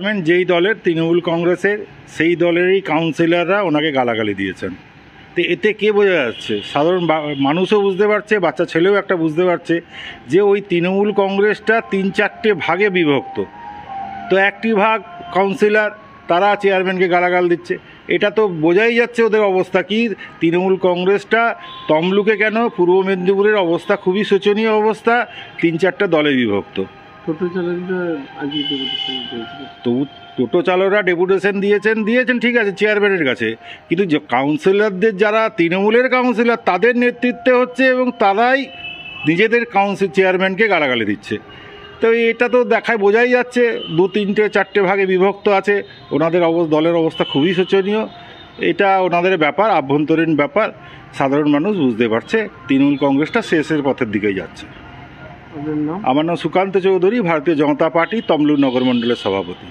Chairman যেই দলের, তৃণমূল কংগ্রেসের, সেই দলেরই কাউন্সিলররা ওনাকে গালাগালি দিয়েছেন। তো এতে কে বোঝা যাচ্ছে? সাধারণ মানুষও বুঝতে পারছে, বাচ্চা ছেলেও একটা বুঝতে পারছে যে ওই তৃণমূল কংগ্রেসটা তিন চারটে ভাগে বিভক্ত। তো একটি ভাগ কাউন্সিলর তারা চেয়ারম্যানকে গালাগাল দিচ্ছে। এটা তো বোঝাই যাচ্ছে ওদের অবস্থা কি? তৃণমূল কংগ্রেসটা তমলুকে কেন? পূর্ব মেদিনীপুরের অবস্থা খুবই শোচনীয় অবস্থা, তিন চারটে দলে বিভক্ত। টোটো চালকরা আজকে ডেপুটেশন দিয়েছিল। তো টোটো চালকরা ডেপুটেশন দিয়েছেন দিয়েছেন, ঠিক আছে, চেয়ারম্যানের কাছে। কিন্তু যে কাউন্সিলরদের যারা, তৃণমূলের কাউন্সিলর, তাদের নেতৃত্বে হচ্ছে এবং তারাই নিজেদের কাউন্সিল চেয়ারম্যানকে গালাগালি দিচ্ছে। তো এটা তো দেখায়, বোঝাই যাচ্ছে, দু, তিনটে, চারটে ভাগে বিভক্ত আছে। ওনাদের অব দলের অবস্থা খুবই শোচনীয়। এটা ওনাদের ব্যাপার, আভ্যন্তরীণ ব্যাপার। সাধারণ মানুষ বুঝতে পারছে, তৃণমূল কংগ্রেসটা শেষের পথের দিকেই যাচ্ছে। আমার নাম সুকান্ত চৌধুরী ভারতীয় জনতা পার্টি তমলুক নগর মণ্ডলের সভাপতি।